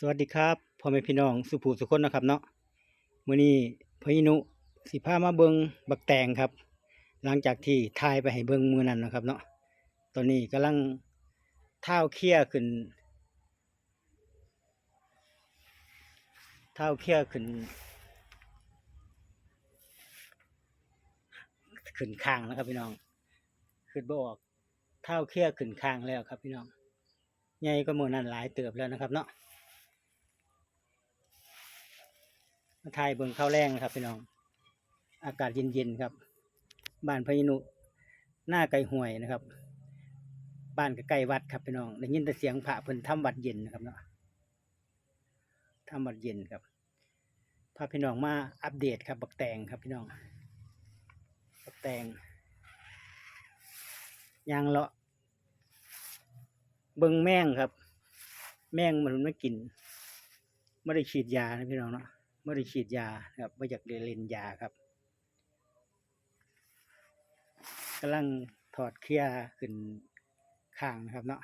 สวัสดีครับพ่อแม่พี่น้องสุภูสุคนนะครับเนาะมื้อนี้พยินุสิพามาเบิงบักแตงครับ หลังจากที่ทายไปให้เบิงมือนั้นนะครับเนาะตอนนี้กำลังเท้าเคี่ยขึ้นเท้าเคี่ยขึ้น ขึ้นข้างแล้วครับพี่น้องขึ้นบ่ออกเท้าเคี่ยขึ้นข้างแล้วครับพี่น้องใหญ่ก็มือนั้นหลายเติบแล้วนะครับเนาะ มาถ่ายเบิ่งข้าวแรงนะครับพี่น้อง อากาศเย็นๆครับ บ้านพยินุหน้าไก่ห่วยนะครับ บ้านใกล้วัดครับพี่น้องได้ยินแต่เสียงพระเพิ่นทำวัดเย็นนะครับเนาะทำวัดเย็นครับพาพี่น้องมาอัปเดตครับ บักแตงครับพี่น้อง บักแตงยางเลาะเบิ่งแม่งครับ แม่งมันไม่กิน ไม่ได้ฉีดยานะพี่น้องเนาะ ไม่ได้ฉีดยาครับไม่อยากเล่นยาครับกำลังถอดเคลียร์ขึ้นข้างนะครับเนาะ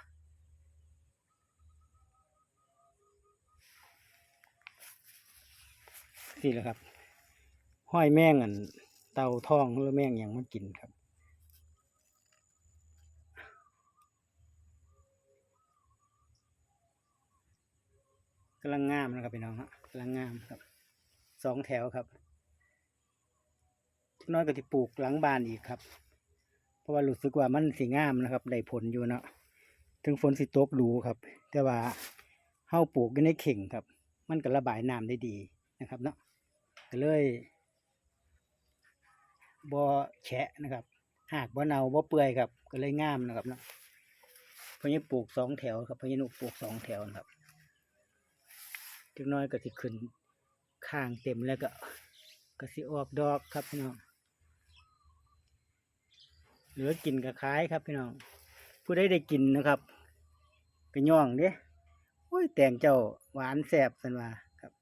นี่แหละครับ ห้อยแม่งอันเตาทองหรือแม่งอย่างมันกินครับกำลังงามนะครับพี่น้องฮะกำลังงามครับ สองแถวครับน้อยก็ที่ปลูกหลังบ้านอีกครับ เพราะว่ารู้สึกว่ามันสีงามนะครับได้ผลอยู่เนาะถึงฝนสิตกดูครับ แต่ว่าเฮาปลูกอยู่ในเข่งครับ มันก็ระบายน้ำได้ดีนะครับเนาะก็เลยบ่แฉะนะครับ หากบ่เนาบ่เปื่อยครับ ก็เลยงามนะครับเนาะเพราะนี้ปลูกสองแถวครับเพราะนี้นุปลูกสองแถวนะครับจักหน้อยก็สิขึ้น ข้างเต็มแล้วก็ก็สิออกดอกครับพี่น้องเหลือกินก็ขายครับพี่น้อง ผู้ใดได้กินนะครับก็ย่องเด้โอ้ยแต่งเจ้าหวานแซ่บสันว่าครับ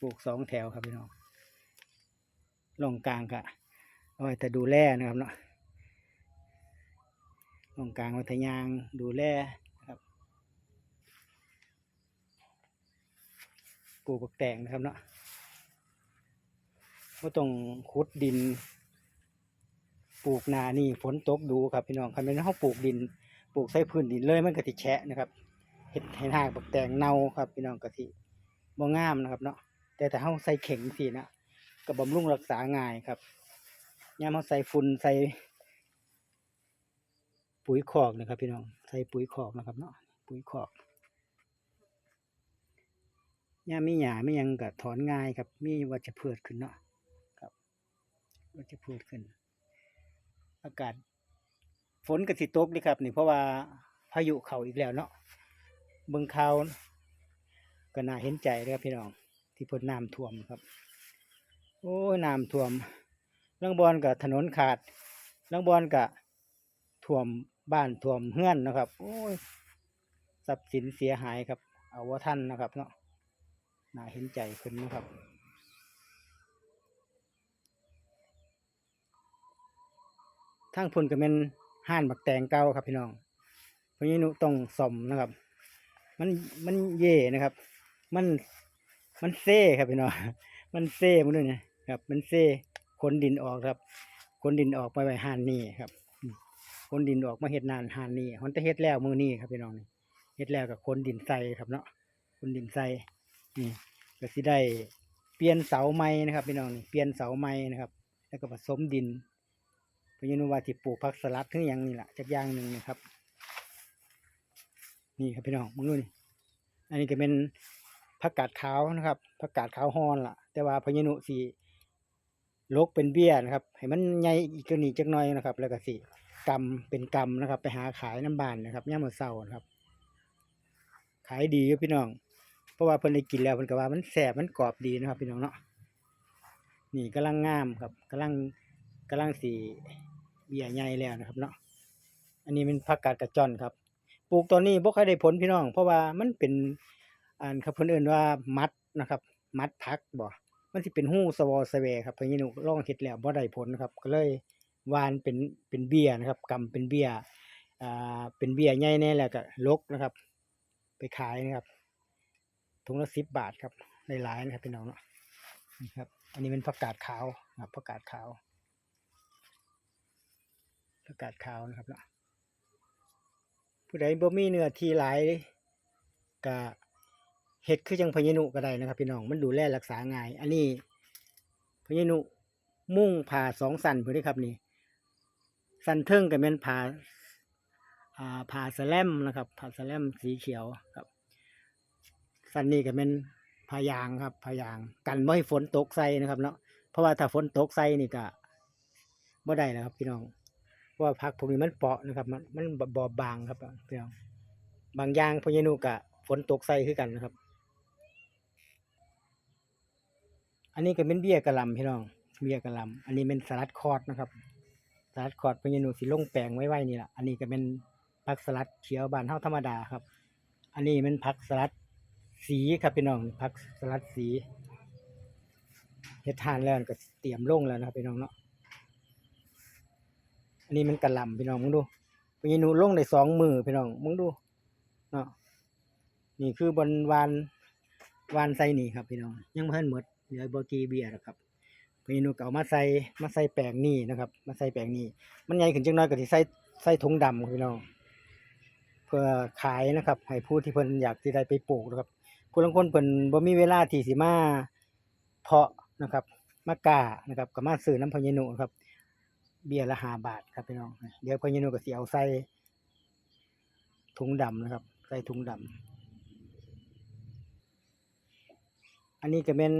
ปลูกสองแถวครับพี่น้องลงกลางก็เอาไว้แต่ดูแลนะครับเนาะลงกลางไว้แต่ยางดูแล ป ลูกบักแตงนะครับเนาะว่าต้องขุดดิน ปลูกนานี่ฝนตกดูครับพี่น้องคันเป็นเขาปลูกดิน ปลูกใส่พื้นดินเลยมันก็ติแฉะนะครับเห็ดเห็ดหากบักแตงเน่าครับพี่น้องกะทิบ่งามนะครับเนาะแต่ถ้าเขาใส่เข่งสินะก็บบำรุงรักษาง่ายครับยามเขาใส่ฝุ่นใส่ปุ๋ยคอกนะครับพี่น้องใส่ปุ๋ยคอกนะครับเนาะปุ๋ยคอก ย่ามมีหญ้าไม่ยังก็ถอนง่ายครับ มีวัชพืชขึ้นเนาะครับวัชพืชขึ้น อากาศ ฝนก็สิตกนี่ครับ นี่เพราะว่าพายุเข้าอีกแล้วเนาะเบิ่งข่าวก็น่าเห็นใจเลยครับพี่น้อง ที่เพ้นน้ำท่วมครับ โอ้ยน้ำท่วมลังบอนกับถนนขาดลังบอนกับท่วมบ้านท่วมเฮือนนะครับ โอ้ยทรัพย์สินเสียหายครับ เอาว่าท่านนะครับเนาะ น่าเห็นใจขึ้นนะครับทางพุ่นก็เป็นห้านบักแตงเก่าครับพี่น้องเพราะนี้หนุต้องซ่อมนะครับ มันมันเย่นะครับ มันมันเซ่ครับพี่น้องมันเซ่มันด้วยนะครับ มันเซ่ขนดินออกครับขนดินออกไปไว้ห้านนี่ครับขนดินออกมาเฮ็ดนานห้านนี่มันจะเฮ็ดแล้วมือนี่ครับพี่น้องเฮ็ดแล้วกับขนดินใส่ครับเนาะขนดินใส่ นี่ก็สิได้เปลี่ยนเสาไม้นะครับพี่น้องนี่เปลี่ยนเสาไม้นะครับ แล้วก็ผสมดินเพรานั้นว่าที่ปลูกผักสลัดทั้งอย่างนี่แหละจากอย่างหนึ่งนะครับ นี่ครับพี่น้องมึงดูนี่อันนี้ก็เป็นผักกาดขาวนะครับผักกาดขาวฮอนล่ะ แต่ว่าพญานุสีลกเป็นเบี้ยนะครับ ให้มันใหญ่อีกตัวนี้จักหน่อยนะครับ แล้วก็สิกำเป็นกำนะครับ ไปหาขายน้ำบานนะครับย่ามือเช้านะครับ ขายดีอยู่พี่น้อง ราะว่าเพิ่นได้กินแล้วเพิ่นก็ว่ามันแสบมันกรอบดีนะครับพี่น้องเนาะนี่กำลังงามครับกำลังกำลังสีเบี้ยใหญ่แล้วนะครับเนาะอันนี้เป็นผักกาดกระจอนครับ ปลูกตอนนี้บ่ค่อยได้ผลพี่น้อง เพราะว่ามันเป็นอันครับเพิ่นเอิ้นว่ามัดนะครับ มัดพักบ่มันสิเป็นหู้สวอสแวครับพะยินุลองเฮ็ดแล้วบ่ได้ผลครับ ก็เลยหวานเป็นเป็นเบี้ยนะครับกำเป็นเบี้ยอ่าเป็นเบี้ยใหญ่แน่แล้วก็ลกนะครับ ไปขายนะครับ ถุงละสิบบาทครับในหลายๆนะครับพี่น้องเนาะนี่ครับ อันนี้เป็นผักกาดขาวนะครับผักกาดขาวผักกาดขาวนะครับเนาะผู้ใดบ่มีเนื้อที่หลายก็เฮ็ดคือจังพญานุก็ได้นะครับ พี่น้องมันดูแลรักษาง่าย อันนี้พญานุมุ่งผ่าสองสันเพื่อได้ครับนี่สันเทิงกับเป็นผ่าอ่าผ่าสแลมนะครับผ่าสแลมสีเขียวครับ สันนี้ก็เป็นพายางครับพายาง กันไม่ให้ฝนตกใส่นะครับเนาะเพราะว่าถ้าฝนตกใส่นี่ก็บ่ได้นะครับ พี่น้องเพราะว่าพักพวกนี้มันเปราะนะครับ มันมันบอบบางครับพี่น้องบางอย่างพญานุกะฝนตกใส่คือกันนะครับ อันนี้ก็เป็นเบี้ยกระลำพี่น้องเบี้ยกระลำอันนี้เป็นสลัดคอร์ดนะครับสลัดคอร์ดพญานุสิลงแปลงไว้ไว้นี่แหละอันนี้ก็เป็นผักสลัดเขียวบานเท่าธรรมดาครับ อันนี้เป็นผักสลัด สีครับพี่น้องผักสลัดสีเฮ็ดทานแล้วก็เตรียมลงแล้วนะครับพี่น้องเนาะอันนี้มันกระลำพี่น้องมึงดูพญานุลงได้สองมือพี่น้องมึงดูเนาะนี่คือบนวานวานไซนี่ครับพี่น้องยังไม่ทันหมดเหลือบกีเบียร์นะครับพี่นุก็เอามาใส่มาใส่แปลงนี่นะครับ มาใส่แปลงนี่มันใหญ่ขึ้นจังน้อยก็สิใส่ใส่ถุงดำพี่น้องเพื่อขายนะครับให้ผู้ที่เพิ่นอยากสิได้ไปปลูกนะครับ ผู้ลางคนเพิ่นบ่มีเวลาที่สิมาเพาะนะครับ มากานะครับก็มาซื้อน้ำพญานุครับ เบี้ยละห้าบาทครับพี่น้อง เดี๋ยวพญานุก็สิเอาใส่ถุงดำนะครับ ใส่ถุงดำอันนี้ก็เป็น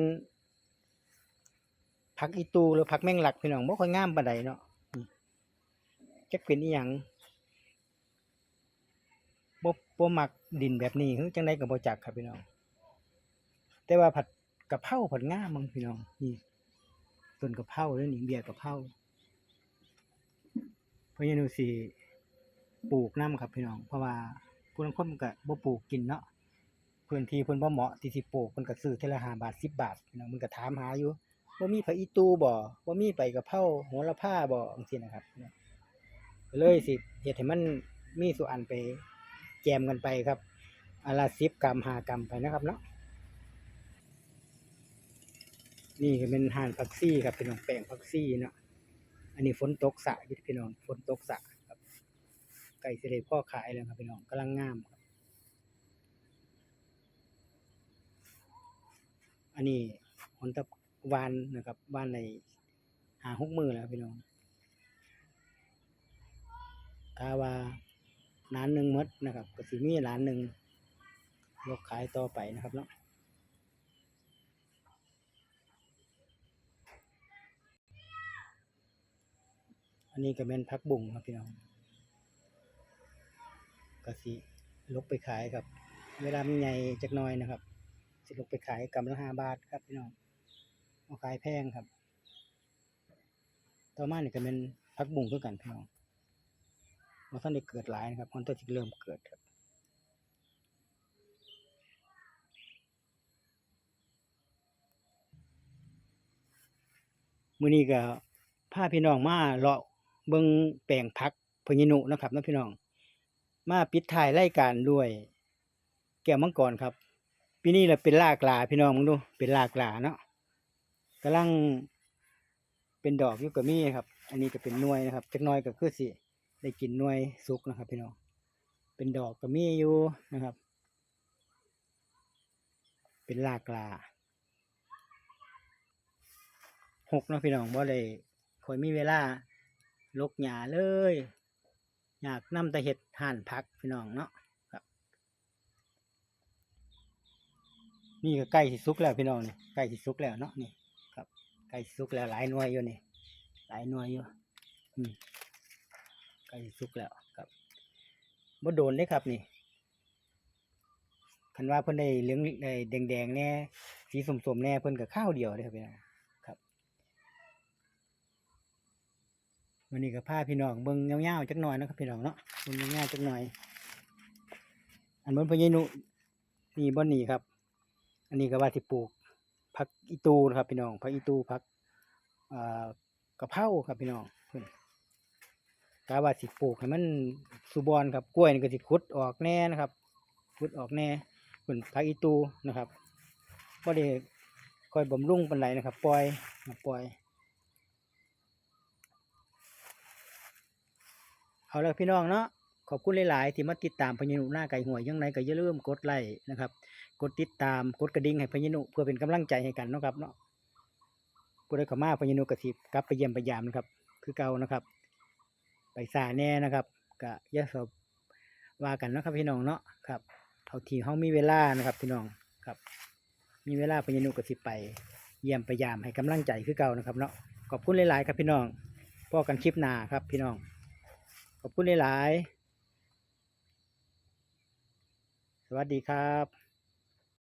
ผักอีตูหรือผักแมงลักพี่น้องบ่ค่อยงามปานใดเนาะจักเป็นอีหยังบ่บ่มักดินแบบนี้จังไดก็บ่จักครับพี่น้อง แต่ว่าผัดกะเพราผัดง่ามังพี่น้องนี่ต้นกะเพราเด้อนี่เบี้ยกะเพราเพราะฉะนั้นสิปลูกนํครับพี่น้อง เพราะว่าผู้ลางคนมันก็บ่ปลูกกินเนาะพื้นที่เพิ่นบ่เหมาะที่สิปลูกเพิ่นก็ซื้อเทละ5บาท10บาทพี่น้องมันก็ถามหาอยู่ว่ามีผักอีตูบ่ว่ามีใบกะเพราโหระพาบ่จังซี่นะครับเลยสิเฮ็ดให้มันมีสุอันไปแจมกันไปครับอนละ10กรัม5กรัมไปนะครับเนาะ นี่ก็เป็นห่านผักซี่ครับพี่น้องแป้งผักซี่เนาะอันนี้ฝนตกสะยู่พี่น้องฝนตกสะครับ ไก่สิได้พ่อขายแล้วครับพี่น้องกำลังงามครับอันนี้ผลตะวานนะครับวานในหาหกมือแล้วพี่น้องกาว่าร้านหนึ่งมดนะครับก็สิมีร้านหนึ่งยกขายต่อไปนะครับเนาะ อันนี้ก็เป็นพักบุ่งครับพี่น้องก็สิลกไปขายครับ เวลามันใหญ่จักน้อยนะครับ สิลกไปขายกำละห้าบาทครับพี่น้องเอาขายแพงครับ ต่อมาเนี่ยก็เป็นพักบุ้งคือกันพี่น้องมาท่านได้เกิดหลายนะครับมันต้องเริ่มเกิดครับมื้อนี้ก็พาพี่น้องมาเลาะ เบิ่งแปลงพักพญานุนะครับนะพี่น้อง มาปิดท้ายรายการด้วย แก้วมังกรครับปีนี้เราเป็นลากลาพี่น้องมึงดู เป็นลากลาเนาะกำลังเป็นดอกอยู่กับมี่ครับ อันนี้ก็เป็นหน่วยนะครับจักน้อยก็คือสิได้กินหน่วยสุกนะครับ พี่น้อง เป็นดอกก็มีอยู่นะครับ เป็นลากลาหกนะพี่น้องบ่ได้คอยมีเวลา ลกหญ้าเลย อยากนำแต่เห็ดห่านพักพี่น้องเนาะครับ นี่ก็ใกล้สิสุกแล้วพี่น้องนี่ใกล้สิสุกแล้วเนาะนี่ครับใกล้สิสุกแล้วหลายหน่วยอยู่นี่หลายหน่วยอยู่อืมใกล้สิสุกแล้วครับบ่โดนเลยครับนี่คันว่าเพิ่นได้เหลืองได้แดงๆแน่สีส้มๆแน่เพิ่นก็ข้าวเดียวเลยครับพี่น้องครับ วันนี้ก็พาพี่น้องเบิ่งยาวๆจักหน่อยนะครับพี่น้องเนาะเบิ่งยาวๆจักหน่อย อันบนพญานุนี่บ่นี่ครับ อันนี้ก็ว่าที่ปลูกผักอีตูนะครับพี่น้องผักอีตูผักเอ่อกะเพราครับพี่น้องเพิ่นกะว่าสิปลูกให้มันสุบอนครับกล้วยนี่ก็สิขุดออกแน่นะครับพุดออกแน่ฝุ่นพักอีตูนะครับก็ได้คอยบ่มรุ่งปันไหลนะครับ ปล่อยปล่อย เอาละพี่น้องเนาะขอบคุณหลาย ๆ ที่มาติดตามพญานุหน้าไก่หัวยยังไงก็อย่าลืมกดไลค์นะครับ กดติดตามกดกระดิ่งให้พญานุเพื่อเป็นกำลังใจให้กันนะครับเนาะผู้ใดเข้ามาพญานุกระสิบกลับไปเยี่ยมไปยามนะครับ คือเก่านะครับ ไปสาแน่นะครับก็ย่าสอบว่ากันนะครับพี่น้องเนาะครับเอาทีเฮามีเวลานะครับ พี่น้องครับ มีเวลาพญานุกระสิบไป เยี่ยมไปยามให้กำลังใจคือเก่านะครับเนาะขอบคุณหลาย ๆ ครับพี่น้องพอกันคลิปหน้าครับพี่น้อง ขอบคุณหลาย ๆ สวัสดีครับ